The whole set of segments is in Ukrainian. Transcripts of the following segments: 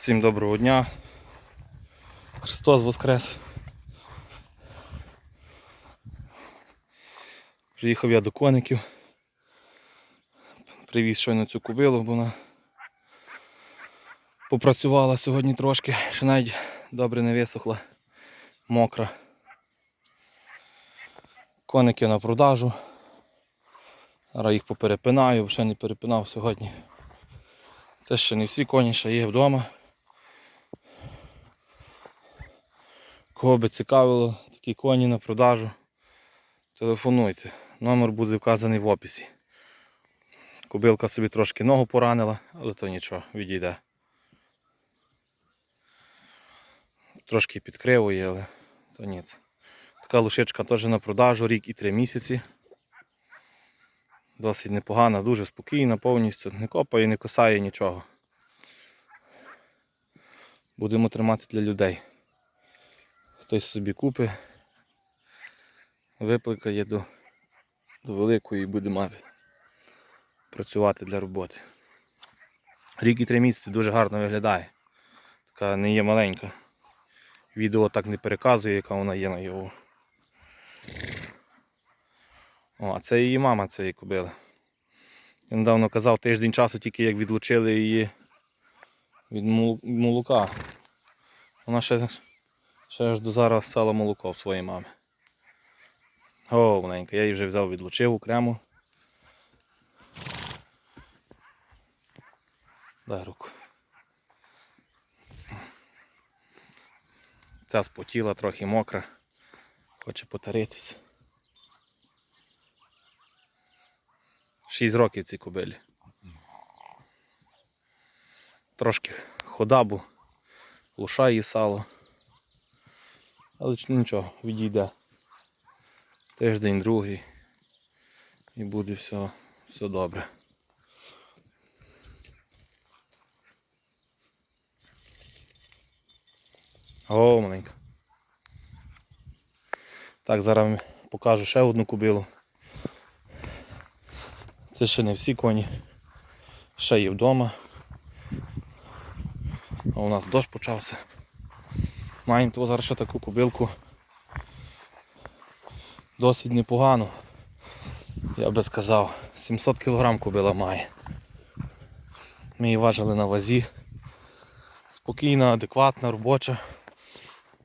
Всім доброго дня. Христос Воскрес. Приїхав я до коників. Привіз щойно цю кубилу, бо вона попрацювала сьогодні трошки, ще навіть добре не висохла, мокра. Коники на продажу. Зараз їх поперепинаю, бо ще не перепинав сьогодні. Це ще не всі коні, ще є вдома. Кого би цікавило, такі коні на продажу, телефонуйте. Номер буде вказаний в описі. Кобилка собі трошки ногу поранила, але то нічого, відійде. Трошки підкривує, але то ніц. Така лошичка теж на продажу, рік і три місяці. Досить непогана, дуже спокійна, повністю не копає, не косає нічого. Будемо тримати для людей. Хтось собі купить, випликає до, до великої і буде мати працювати для роботи. Рік і три місяці дуже гарно виглядає. Така не є маленька. Відео так не переказує, яка вона є на його. О, а це її мама цієї кобили. Я недавно казав тиждень часу тільки як відлучили її від молока. Вона ще, ще аж до зараз сала молоко в своїй мамі. О, маленька, я її вже взяв, відлучив окремо. Дай руку. Ця спотіла, трохи мокра. Хоче потаритись. Шість років цій кобилі. Трошки ходабу, луша її сало. Але нічого, відійде. Тиждень, другий. І буде все, все добре. О, маленька. Так, зараз покажу ще одну кобилу. Це ще не всі коні. Ще є вдома. А у нас дощ почався. Маємо того зараз ще таку кобилку. Досить непогану. Я би сказав, 700 кг кобила має. Ми її важили на вазі. Спокійна, адекватна, робоча.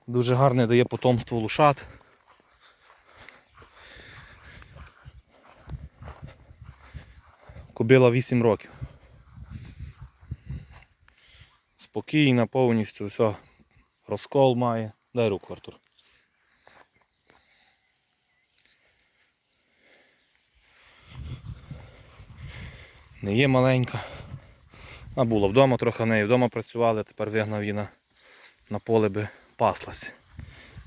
Дуже гарне дає потомство лушат. Кобила 8 років. Спокійна, повністю все. Розкол має. Дай руку, Артур. Не є маленька. А була вдома, трохи неї вдома працювали, тепер вигнав її на, на поле би паслась.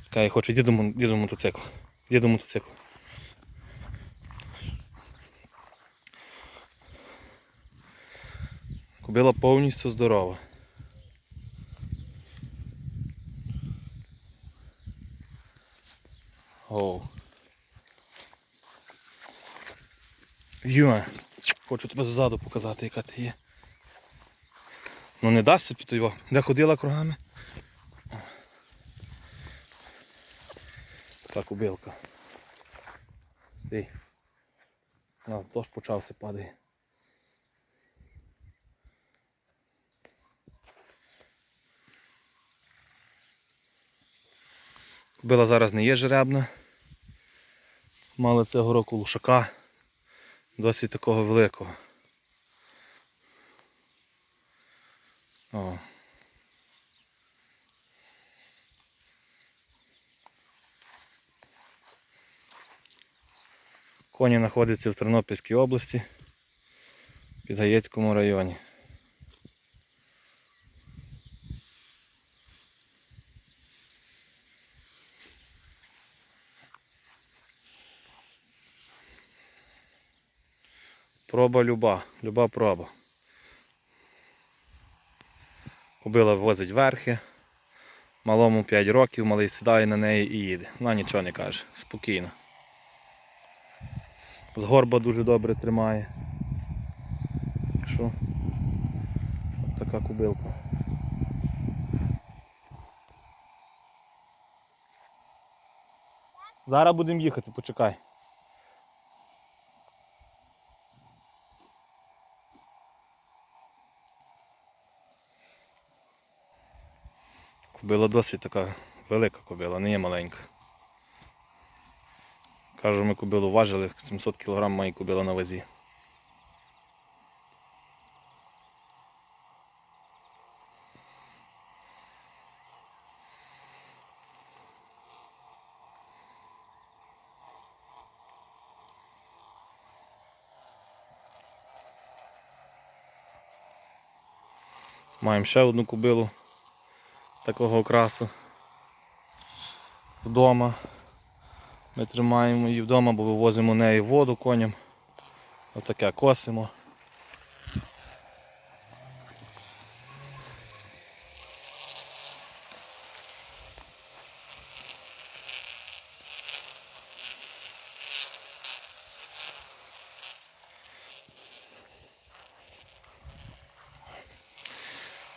Така я хочу, йди до, мо- йди до мотоцикла. Йди. Кобила повністю здорова. Юа, хочу тебе ззаду показати, яка ти є. Ну не дасться під його. Де ходила кругами? Така кубилка. Стій. У нас дощ почався падає. Кобила зараз не є жеребна. Мали цього року лушака. Досить такого великого. О. Коні знаходяться в Тернопільській області, під Гаєцькому районі. Проба люба, люба проба. Кобила возить верхи. Малому 5 років, малий сідає на неї і їде. Вона нічого не каже, спокійно. З горба дуже добре тримає. Що? От така кубилка. Зараз будемо їхати, почекай. Кобила досить така велика кобила, не є маленька. Кажу, ми кобилу важили, 700 кг має кобила на вазі. Маємо ще одну кобилу такого окрасу вдома. Ми тримаємо її вдома, бо вивозимо неї воду коням. Отаке косимо.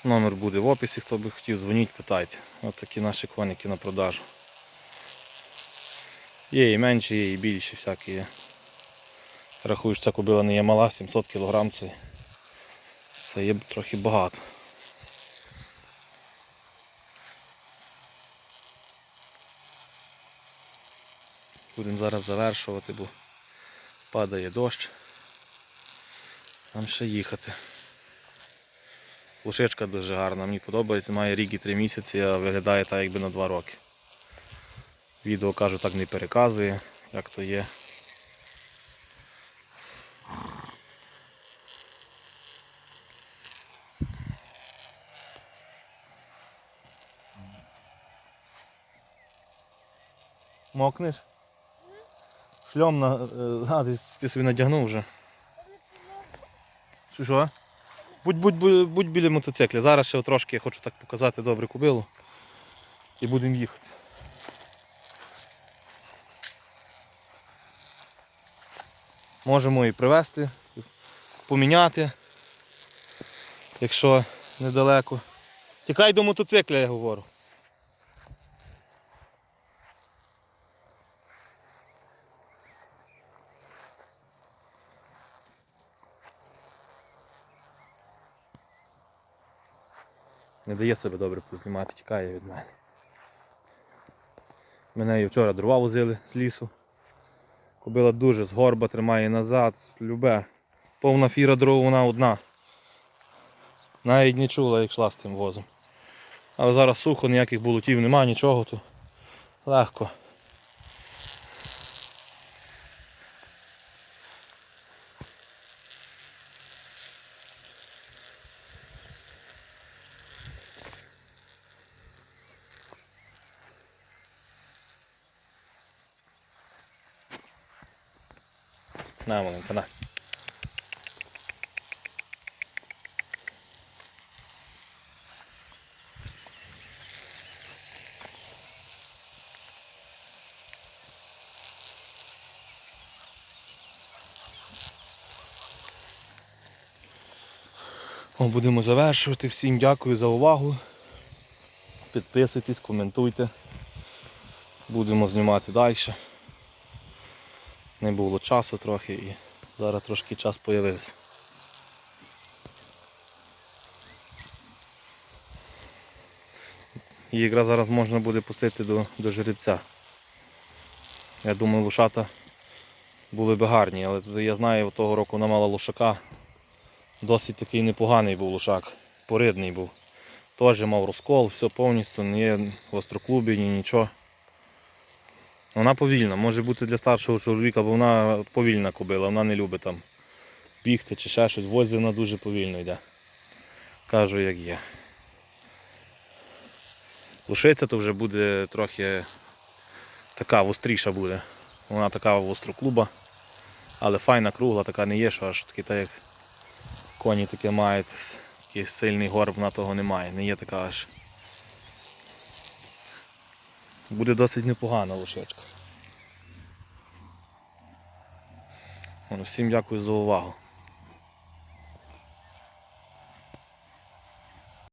Номер буде в описі, хто би хотів, дзвоніть, питайте. Ось такі наші коники на продажу. Є і менші, є і більші всякі є. Рахую, що ця кобила не є мала, 700 кг це, це є трохи багато. Будемо зараз завершувати, бо падає дощ. Нам ще їхати. Лошичка дуже гарна, мені подобається, має рік і три місяці, а виглядає так якби на два роки. Відео кажу так не переказує, як то є. Мокнеш? Шльом на. е, А, ти собі надягнув вже. Що? Будь, будь, будь, будь біля мотоцикля. Зараз ще трошки я хочу так показати добре кубилу. І будемо їхати. Можемо і привезти, поміняти, якщо недалеко. Тікай до мотоцикля, я говорю. Не дає себе добре познімати, тікає від мене. Мене її вчора дрова возили з лісу. Кобила дуже з горба тримає назад, любе. Повна фіра дров вона одна. Навіть не чула, як йшла з тим возом. Але зараз сухо, ніяких болотів немає, нічого, то легко. На, маленька, на. О, будемо завершувати. Всім дякую за увагу. Підписуйтесь, коментуйте. Будемо знімати далі. Не було часу трохи і зараз трошки час з'явився. Її якраз зараз можна буде пустити до, до жеребця. Я думаю, лошата були би гарні, але я знаю, того року вона мала лошака. Досить такий непоганий був лошак, поридний був. Теж мав розкол, все повністю, не є в остроклубі, ні нічого. Вона повільна, може бути для старшого чоловіка, бо вона повільна кобила, вона не любить там бігти чи ще щось. Возі вона дуже повільно йде. Кажу, як є. Лошиця то вже буде трохи така востріша буде. Вона така востроклуба, але файна, кругла, така не є, що аж таки так як коні таке мають, такий сильний горб на того немає, не є така аж. Буде досить непогана лошечка. Всім дякую за увагу.